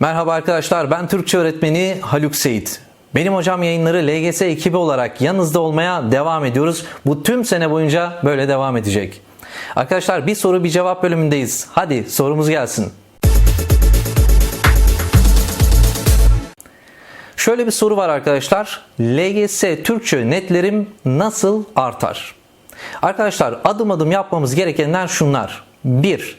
Merhaba arkadaşlar ben Türkçe öğretmeni Haluk Seyit. Benim hocam yayınları LGS ekibi olarak yanınızda olmaya devam ediyoruz. Bu tüm sene boyunca böyle devam edecek. Arkadaşlar bir soru bir cevap bölümündeyiz. Hadi sorumuz gelsin. Şöyle bir soru var arkadaşlar. LGS Türkçe netlerim nasıl artar? Arkadaşlar adım adım yapmamız gerekenler şunlar. 1.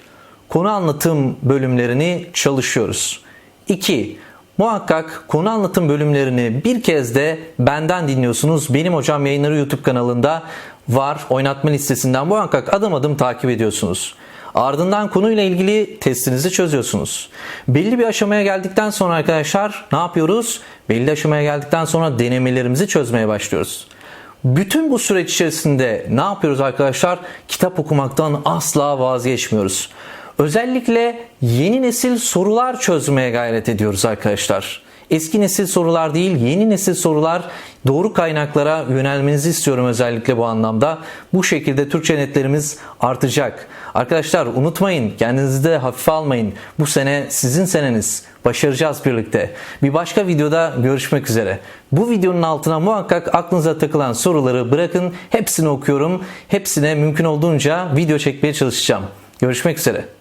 Konu anlatım bölümlerini çalışıyoruz. 2. Muhakkak konu anlatım bölümlerini bir kez de benden dinliyorsunuz. Benim Hocam Yayınları YouTube kanalında var. Oynatma listesinden muhakkak adım adım takip ediyorsunuz. Ardından konuyla ilgili testinizi çözüyorsunuz. Belli bir aşamaya geldikten sonra arkadaşlar ne yapıyoruz? Belli aşamaya geldikten sonra denemelerimizi çözmeye başlıyoruz. Bütün bu süreç içerisinde ne yapıyoruz arkadaşlar? Kitap okumaktan asla vazgeçmiyoruz. Özellikle yeni nesil sorular çözmeye gayret ediyoruz arkadaşlar. Eski nesil sorular değil, yeni nesil sorular doğru kaynaklara yönelmenizi istiyorum özellikle bu anlamda. Bu şekilde Türkçe netlerimiz artacak. Arkadaşlar unutmayın, kendinizi de hafife almayın. Bu sene sizin seneniz. Başaracağız birlikte. Bir başka videoda görüşmek üzere. Bu videonun altına muhakkak aklınıza takılan soruları bırakın. Hepsini okuyorum. Hepsine mümkün olduğunca video çekmeye çalışacağım. Görüşmek üzere.